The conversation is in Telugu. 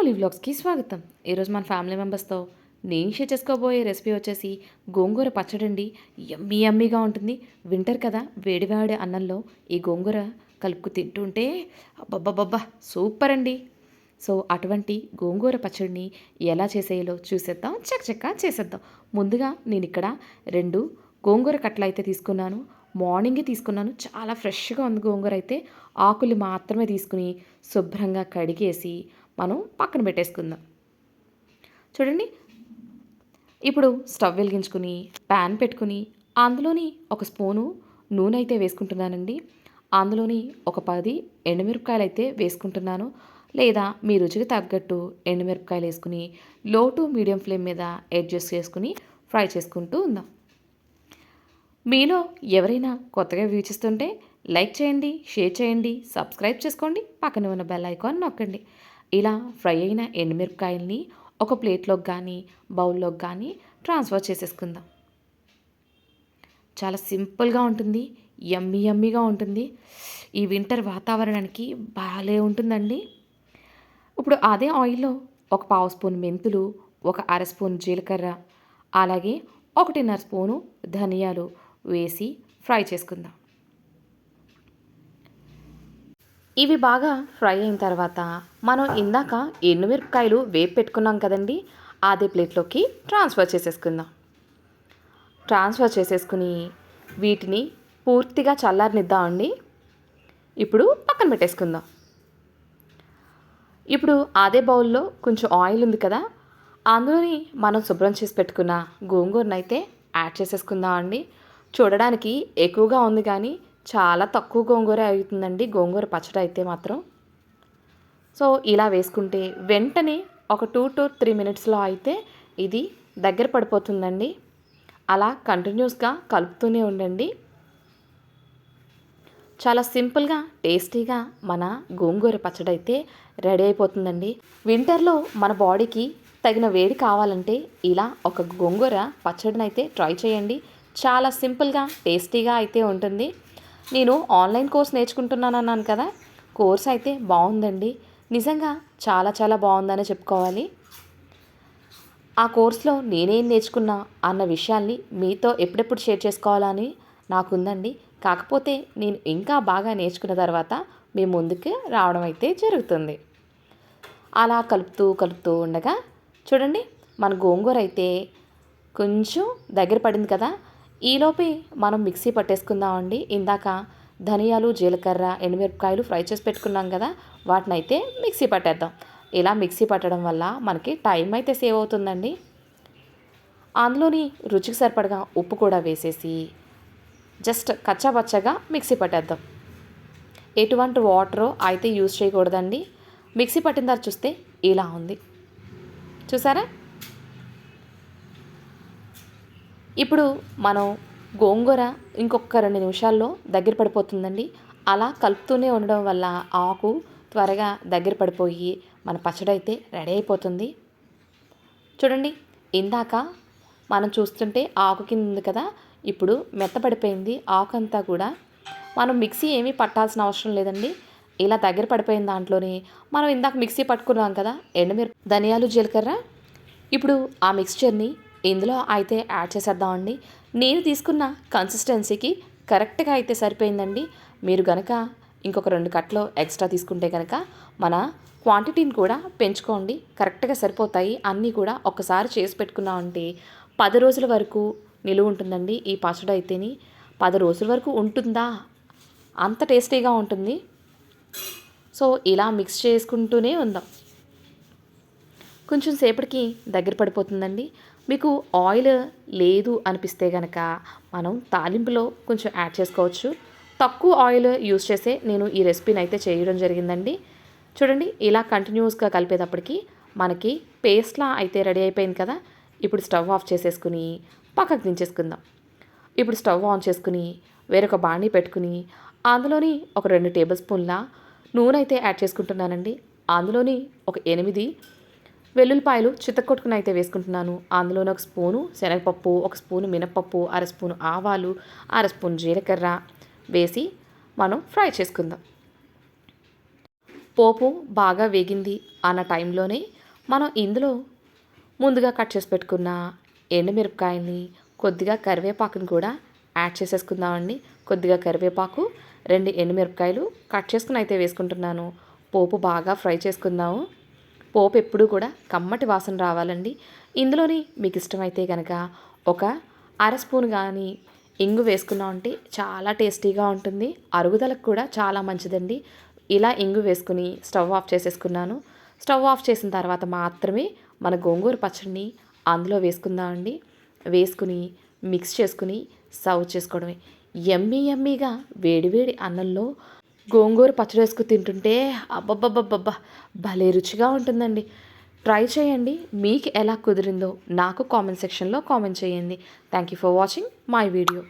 పాలీ వ్లాగ్స్కి స్వాగతం. ఈరోజు మన ఫ్యామిలీ మెంబర్స్తో నేను షేర్ చేసుకోబోయే రెసిపీ వచ్చేసి గోంగూర పచ్చడి అండి. యమ్మీ యమ్మీగా ఉంటుంది. వింటర్ కదా వేడివేడి అన్నంలో ఈ గోంగూర కలుపుకు తింటుంటే అబ్బబ్బబ్బబ్బా సూపర్ అండి. సో అటువంటి గోంగూర పచ్చడిని ఎలా చేసేయాలో చూసేద్దాం చకచక్క చేసేద్దాం. ముందుగా నేను ఇక్కడ రెండు గోంగూర కట్టలు అయితే తీసుకున్నాను. మార్నింగే తీసుకున్నాను. చాలా ఫ్రెష్గా ఉంది గోంగూర అయితే. ఆకులు మాత్రమే తీసుకుని శుభ్రంగా కడిగేసి మనం పక్కన పెట్టేసుకుందాం. చూడండి. ఇప్పుడు స్టవ్ వెలిగించుకుని ప్యాన్ పెట్టుకుని అందులోని ఒక స్పూను నూనె అయితే వేసుకుంటున్నానండి. అందులోని ఒక పది ఎండుమిరపకాయలు అయితే వేసుకుంటున్నాను. లేదా మీ రుచికి తగ్గట్టు ఎండుమిరపకాయలు వేసుకుని లో టు మీడియం ఫ్లేమ్ మీద అడ్జస్ట్ చేసుకుని ఫ్రై చేసుకుంటూ ఉందాం. మీలో ఎవరైనా కొత్తగా వీక్షిస్తుంటే లైక్ చేయండి షేర్ చేయండి సబ్స్క్రైబ్ చేసుకోండి పక్కన ఉన్న బెల్ ఐకాన్ నొక్కండి. ఇలా ఫ్రై అయిన ఎండుమిరపకాయల్ని ఒక ప్లేట్లోకి కానీ బౌల్లోకి కానీ ట్రాన్స్ఫర్ చేసేసుకుందాం. చాలా సింపుల్గా ఉంటుంది యమ్మీ యమ్మీగా ఉంటుంది. ఈ వింటర్ వాతావరణానికి బాగాలే ఉంటుందండి. ఇప్పుడు అదే ఆయిల్లో ఒక పావు స్పూన్ మెంతులు ఒక అర స్పూన్ జీలకర్ర అలాగే ఒకటిన్నర స్పూను ధనియాలు వేసి ఫ్రై చేసుకుందాం. ఇవి బాగా ఫ్రై అయిన తర్వాత మనం ఇందాక ఎండుమిరపకాయలు వేపు పెట్టుకున్నాం కదండి అదే ప్లేట్లోకి ట్రాన్స్ఫర్ చేసేసుకుందాం. ట్రాన్స్ఫర్ చేసేసుకుని వీటిని పూర్తిగా చల్లారనిద్దామండి. ఇప్పుడు పక్కన పెట్టేసుకుందాం. ఇప్పుడు అదే బౌల్లో కొంచెం ఆయిల్ ఉంది కదా అందులోని మనం శుభ్రం చేసి పెట్టుకున్న గోంగూరను అయితే యాడ్ చేసేసుకుందాం అండి చూడడానికి ఎక్కువగా ఉంది కానీ చాలా తక్కువ గోంగూర అవుతుందండి. గోంగూర పచ్చడి అయితే మాత్రం. సో ఇలా వేసుకుంటే వెంటనే ఒక టూ టు త్రీ మినిట్స్లో అయితే ఇది దగ్గర పడిపోతుందండి. అలా కంటిన్యూస్గా కలుపుతూనే ఉండండి. చాలా సింపుల్గా టేస్టీగా మన గోంగూర పచ్చడి అయితే రెడీ అయిపోతుందండి. వింటర్లో మన బాడీకి తగిన వేడి కావాలంటే ఇలా ఒక గోంగూర పచ్చడిని అయితే ట్రై చేయండి. చాలా సింపుల్గా టేస్టీగా అయితే ఉంటుంది. నేను ఆన్లైన్ కోర్స్ నేర్చుకుంటున్నాను అన్నాను కదా. కోర్స్ అయితే బాగుందండి. నిజంగా చాలా చాలా బాగుందని చెప్పుకోవాలి. ఆ కోర్సులో నేనేం నేర్చుకున్నా అన్న విషయాల్ని మీతో ఎప్పుడెప్పుడు షేర్ చేసుకోవాలని నాకుందండి. కాకపోతే నేను ఇంకా బాగా నేర్చుకున్న తర్వాత మీ ముందుకు రావడం అయితే జరుగుతుంది. అలా కలుపుతూ కలుపుతూ ఉండగా చూడండి మన గోంగూర అయితే కొంచెం దగ్గర పడింది కదా. ఈలోపే మనం మిక్సీ పట్టేసుకుందామండి. ఇందాక ధనియాలు జీలకర్ర ఎండుమిరపకాయలు ఫ్రై చేసి పెట్టుకున్నాం కదా వాటిని అయితే మిక్సీ పట్టేద్దాం. ఇలా మిక్సీ పట్టడం వల్ల మనకి టైం అయితే సేవ్ అవుతుందండి. అందులోని రుచికి సరిపడగా ఉప్పు కూడా వేసేసి జస్ట్ కచ్చాపచ్చగా మిక్సీ పట్టేద్దాం. ఎటువంటి వాటర్ అయితే యూజ్ చేయకూడదండి. మిక్సీ పట్టిన తర్వాత చూస్తే ఇలా ఉంది. చూసారా? ఇప్పుడు మనం గోంగూర ఇంకొక రెండు నిమిషాల్లో దగ్గర పడిపోతుందండి. అలా కలుపుతూనే ఉండడం వల్ల ఆకు త్వరగా దగ్గర పడిపోయి మన పచ్చడి అయితే రెడీ అయిపోతుంది. చూడండి ఇందాక మనం చూస్తుంటే ఆకు కింద ఉంది కదా ఇప్పుడు మెత్తపడిపోయింది ఆకు అంతా కూడా. మనం మిక్సీ ఏమీ పట్టాల్సిన అవసరం లేదండి. ఇలా దగ్గర పడిపోయిన దాంట్లోనే మనం ఇందాక మిక్సీ పట్టుకున్నాం కదా ఎండుమిరప ధనియాలు జీలకర్ర. ఇప్పుడు ఆ మిక్స్చర్ని ఇందులో అయితే యాడ్ చేసేద్దామండి నేను తీసుకున్న కన్సిస్టెన్సీకి కరెక్ట్గా అయితే సరిపోయిందండి. మీరు కనుక ఇంకొక రెండు కట్లు ఎక్స్ట్రా తీసుకుంటే కనుక మన క్వాంటిటీని కూడా పెంచుకోండి. కరెక్ట్గా సరిపోతాయి. అన్నీ కూడా ఒకసారి చేసి పెట్టుకున్నామంటే పది రోజుల వరకు నిలువ ఉంటుందండి ఈ పచ్చడి అయితేని. పది రోజుల వరకు ఉంటుందా? అంత టేస్టీగా ఉంటుంది. సో ఇలా మిక్స్ చేసుకుంటూనే ఉందాం. కొంచెం సేపటికి దగ్గర పడిపోతుందండి. మీకు ఆయిల్ లేదు అనిపిస్తే కనుక మనం తాలింపులో కొంచెం యాడ్ చేసుకోవచ్చు. తక్కువ ఆయిల్ యూస్ చేసే నేను ఈ రెసిపీని అయితే చేయడం జరిగిందండి. చూడండి ఇలా కంటిన్యూస్గా కలిపేటప్పటికి మనకి పేస్ట్లా అయితే రెడీ అయిపోయింది కదా. ఇప్పుడు స్టవ్ ఆఫ్ చేసేసుకుని పక్కకు దించేసుకుందాం. ఇప్పుడు స్టవ్ ఆన్ చేసుకుని వేరొక బాణీ పెట్టుకుని అందులోని ఒక రెండు టేబుల్ స్పూన్ల నూనె అయితే యాడ్ చేసుకుంటున్నానండి. అందులోని ఒక ఎనిమిది వెల్లుల్లిపాయలు చిత్తకొట్టుకుని అయితే వేసుకుంటున్నాను. అందులోనే ఒక స్పూను శనగపప్పు ఒక స్పూను మినపప్పు అర స్పూను ఆవాలు అర స్పూన్ జీలకర్ర వేసి మనం ఫ్రై చేసుకుందాం. పోపు బాగా వేగింది అన్న టైంలోనే మనం ఇందులో ముందుగా కట్ చేసి పెట్టుకున్న ఎండుమిరపకాయని కొద్దిగా కరివేపాకుని కూడా యాడ్ చేసేసుకుందామండి. కొద్దిగా కరివేపాకు రెండు ఎండుమిరపకాయలు కట్ చేసుకుని అయితే వేసుకుంటున్నాను. పోపు బాగా ఫ్రై చేసుకుందాము. పోపు ఎప్పుడూ కూడా కమ్మటి వాసన రావాలండి. ఇందులోని మీకు ఇష్టమైతే కనుక ఒక అర స్పూన్ కానీ ఇంగు వేసుకున్నామంటే చాలా టేస్టీగా ఉంటుంది. అరుగుదలకు కూడా చాలా మంచిదండి. ఇలా ఇంగు వేసుకుని స్టవ్ ఆఫ్ చేసేసుకున్నాను. స్టవ్ ఆఫ్ చేసిన తర్వాత మాత్రమే మన గోంగూర పచ్చడిని అందులో వేసుకుందామండి. వేసుకుని మిక్స్ చేసుకుని సర్వ్ చేసుకోవడమే. ఎమ్మీ ఎమ్మీగా వేడివేడి అన్నంలో గోంగూర పచ్చడి వేసుకు తింటుంటే అబ్బబ్బబ్బబ్బా భలే రుచిగా ఉంటుందండి. ట్రై చేయండి. మీకు ఎలా కుదిరిందో నాకు కామెంట్ సెక్షన్లో కామెంట్ చేయండి. Thank you for watching my video